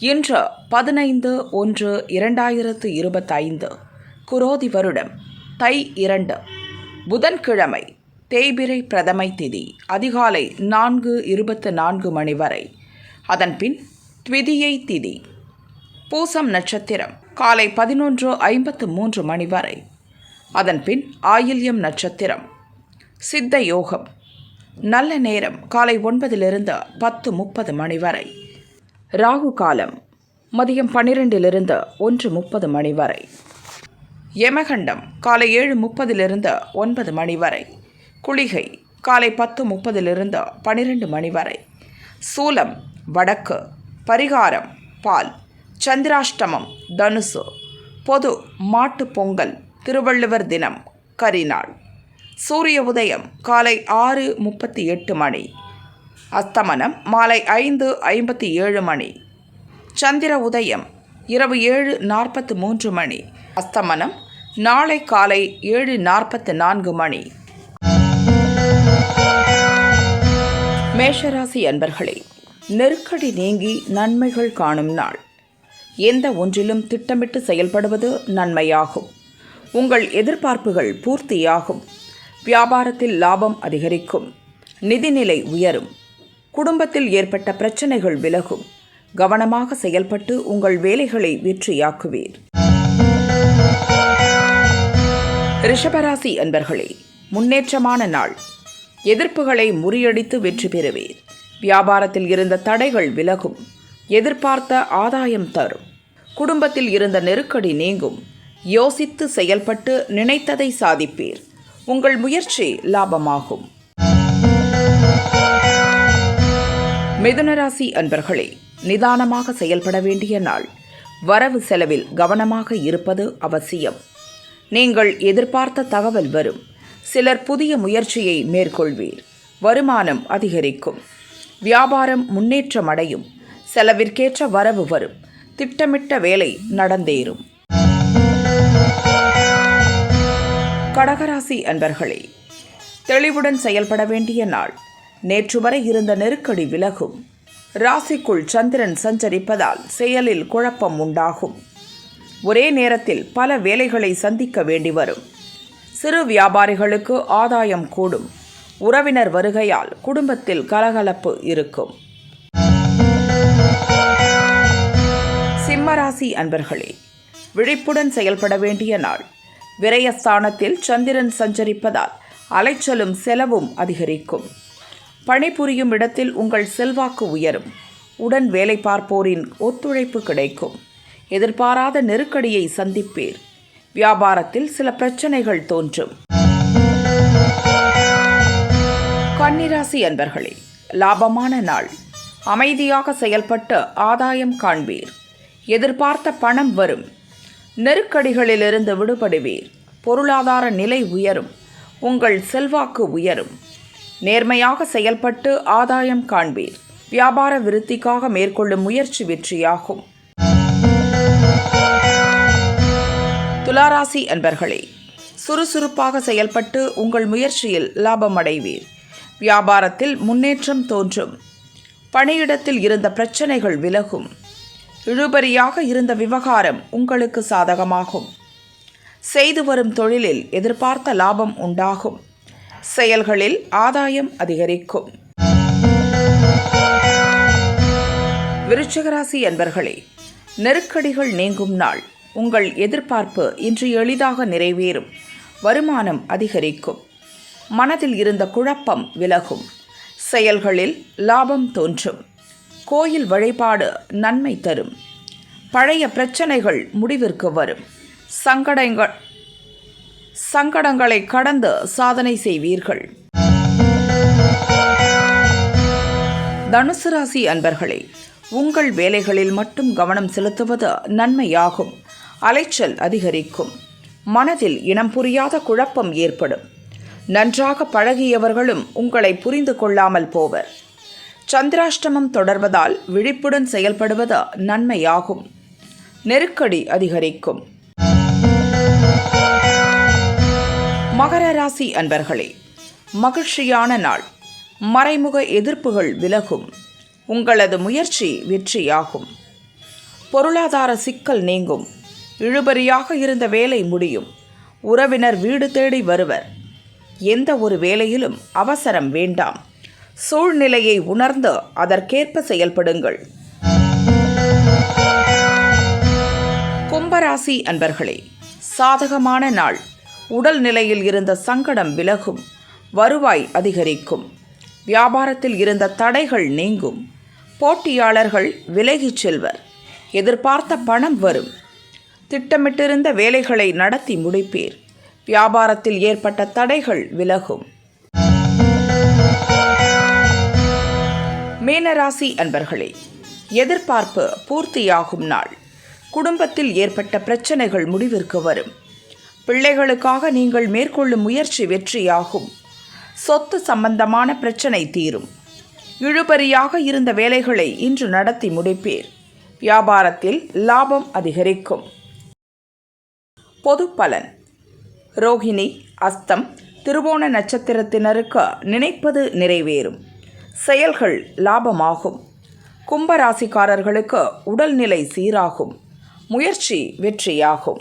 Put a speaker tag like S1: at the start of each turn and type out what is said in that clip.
S1: இன்று பதினைந்து ஒன்று இரண்டாயிரத்து இருபத்தைந்து குரோதி வருடம் தை இரண்டு புதன்கிழமை தேய்பிரை பிரதமை திதி அதிகாலை நான்கு இருபத்து நான்கு மணி வரை. அதன்பின் த்விதியை திதி பூசம் நட்சத்திரம் காலை பதினொன்று ஐம்பத்து மூன்று மணி வரை. அதன்பின் ஆயில்யம் நட்சத்திரம் சித்த யோகம் நல்ல நேரம் காலை ஒன்பதிலிருந்து பத்து முப்பது மணி வரை. ராகு காலம். மதியம் பன்னிரெண்டிலிருந்து ஒன்று முப்பது மணி வரை. யமகண்டம் காலை ஏழு முப்பதிலிருந்து ஒன்பது மணி வரை. குளிகை காலை பத்து முப்பதிலிருந்து பன்னிரெண்டு மணி வரை. சூலம் வடக்கு பரிகாரம் பால் சந்திராஷ்டமம் தனுசு பொது மாட்டு பொங்கல் திருவள்ளுவர் தினம் கரிநாள். சூரிய உதயம் காலை ஆறு முப்பத்தி எட்டு மணி. அஸ்தமனம் மாலை ஐந்து ஐம்பத்தி ஏழு மணி. சந்திர உதயம் இரவு ஏழு நாற்பத்து மூன்று மணி. அஸ்தமனம் நாளை காலை ஏழு நாற்பத்து நான்கு மணி. மேஷராசி அன்பர்களே நெருக்கடி நீங்கி நன்மைகள் காணும் நாள். எந்த ஒன்றிலும் திட்டமிட்டு செயல்படுவது நன்மையாகும். உங்கள் எதிர்பார்ப்புகள் பூர்த்தியாகும். வியாபாரத்தில் லாபம் அதிகரிக்கும். நிதிநிலை உயரும். குடும்பத்தில் ஏற்பட்ட பிரச்சனைகள் விலகும். கவனமாக செயல்பட்டு உங்கள் வேலைகளை வெற்றியாக்குவீர். ரிஷபராசி அன்பர்களே முன்னேற்றமான நாள். எதிர்ப்புகளை முறியடித்து வெற்றி பெறுவீர். வியாபாரத்தில் இருந்த தடைகள் விலகும். எதிர்பார்த்த ஆதாயம் தரும். குடும்பத்தில் இருந்த நெருக்கடி நீங்கும். யோசித்து செயல்பட்டு நினைத்ததை சாதிப்பீர். உங்கள் முயற்சி லாபமாகும். மிதுனராசி அன்பர்களே நிதானமாக செயல்பட வேண்டிய நாள். வரவு செலவில் கவனமாக இருப்பது அவசியம். நீங்கள் எதிர்பார்த்த தகவல் வரும். சிலர் புதிய முயற்சியை மேற்கொள்வீர். வருமானம் அதிகரிக்கும். வியாபாரம் முன்னேற்றம் அடையும். செலவிற்கேற்ற வரவு வரும். திட்டமிட்ட வேலை நடந்தேறும். கடகராசி அன்பர்களே தெளிவுடன் செயல்பட வேண்டிய நாள். நேற்று வரை இருந்த நெருக்கடி விலகும். ராசிக்குள் சந்திரன் சஞ்சரிப்பதால் செயலில் குழப்பம் உண்டாகும். ஒரே நேரத்தில் பல வேலைகளை சந்திக்க வேண்டி வரும். சிறு வியாபாரிகளுக்கு ஆதாயம் கூடும். உறவினர் வருகையால் குடும்பத்தில் கலகலப்பு இருக்கும். சிம்மராசி அன்பர்களே விழிப்புடன் செயல்பட வேண்டிய நாள். விரயஸ்தானத்தில் சந்திரன் சஞ்சரிப்பதால் அலைச்சலும் செலவும் அதிகரிக்கும். பணிபுரியும் இடத்தில் உங்கள் செல்வாக்கு உயரும். உடன் வேலை பார்ப்போரின் ஒத்துழைப்பு கிடைக்கும். எதிர்பாராத நெருக்கடியை சந்திப்பீர். வியாபாரத்தில் சில பிரச்சனைகள் தோன்றும். கன்னிராசி அன்பர்களே லாபமான நாள். அமைதியாக செயல்பட்டு ஆதாயம் காண்பீர். எதிர்பார்த்த பணம் வரும். நெருக்கடிகளிலிருந்து விடுபடுவீர். பொருளாதார நிலை உயரும். உங்கள் செல்வாக்கு உயரும். நேர்மையாக செயல்பட்டு ஆதாயம் காண்பீர். வியாபார விருத்திக்காக மேற்கொள்ளும் முயற்சி வெற்றியாகும். துளாராசி அன்பர்களே சுறுசுறுப்பாக செயல்பட்டு உங்கள் முயற்சியில் லாபம் அடைவீர் வியாபாரத்தில் முன்னேற்றம் தோன்றும். பணியிடத்தில் இருந்த பிரச்சனைகள் விலகும். இழுபறியாக இருந்த விவகாரம் உங்களுக்கு சாதகமாகும். செய்து வரும் தொழிலில் எதிர்பார்த்த லாபம் உண்டாகும். செயல்களில் ஆதாயம் அதிகரிக்கும். விருச்சிகராசி என்பர்களே நெருக்கடிகள் நீங்கும் நாள். உங்கள் எதிர்பார்ப்பு இன்று எளிதாக நிறைவேறும். வருமானம் அதிகரிக்கும். மனதில் இருந்த குழப்பம் விலகும். செயல்களில் லாபம் தோன்றும். கோயில் வழிபாடு நன்மை தரும். பழைய பிரச்சனைகள் முடிவிற்கு வரும். சங்கடங்கள் சங்கடங்களை கடந்து சாதனை செய்வீர்கள். தனுசு ராசி அன்பர்களே உங்கள் வேலைகளில் மட்டும் கவனம் செலுத்துவது நன்மையாகும். அலைச்சல் அதிகரிக்கும். மனதில் இனம் புரியாத குழப்பம் ஏற்படும். நன்றாக பழகியவர்களும் உங்களை புரிந்து கொள்ளாமல் போவர். சந்திராஷ்டமம் தொடர்வதால் விழிப்புடன் செயல்படுவது நன்மையாகும். நெருக்கடி அதிகரிக்கும். மகர ராசி அன்பர்களே மகிழ்ச்சியான நாள். மறைமுக எதிர்ப்புகள் விலகும். உங்களது முயற்சி வெற்றியாகும். பொருளாதார சிக்கல் நீங்கும். இழுபறியாக இருந்த வேலை முடியும். உறவினர் வீடு தேடி வருவர். எந்த ஒரு வேலையிலும் அவசரம் வேண்டாம். சூழ்நிலையை உணர்ந்து அதற்கேற்ப செயல்படுங்கள். கும்பராசி அன்பர்களே சாதகமான நாள். உடல் நிலையில் இருந்த சங்கடம் விலகும் வருவாய் அதிகரிக்கும் வியாபாரத்தில் இருந்த தடைகள் நீங்கும் போட்டியாளர்கள் விலகிச் செல்வர் எதிர்பார்த்த பணம் வரும். திட்டமிட்டிருந்த வேலைகளை நடத்தி முடிப்பீர் வியாபாரத்தில் ஏற்பட்ட தடைகள் விலகும். மீனராசி அன்பர்களே எதிர்பார்ப்பு பூர்த்தியாகும் நாள். குடும்பத்தில் ஏற்பட்ட பிரச்சனைகள் முடிவிற்கு வரும். பிள்ளைகளுக்காக நீங்கள் மேற்கொள்ளும் முயற்சி வெற்றியாகும். சொத்து சம்பந்தமான பிரச்சனை தீரும். இழுபறியாக இருந்த வேலைகளை இன்று நடத்தி முடிப்பீர். வியாபாரத்தில் லாபம் அதிகரிக்கும். பொது பலன் ரோஹிணி அஸ்தம் திருவோண நட்சத்திரத்தினருக்கு நினைப்பது நிறைவேறும். செயல்கள் லாபமாகும். கும்பராசிக்காரர்களுக்கு உடல்நிலை சீராகும். முயற்சி வெற்றியாகும்.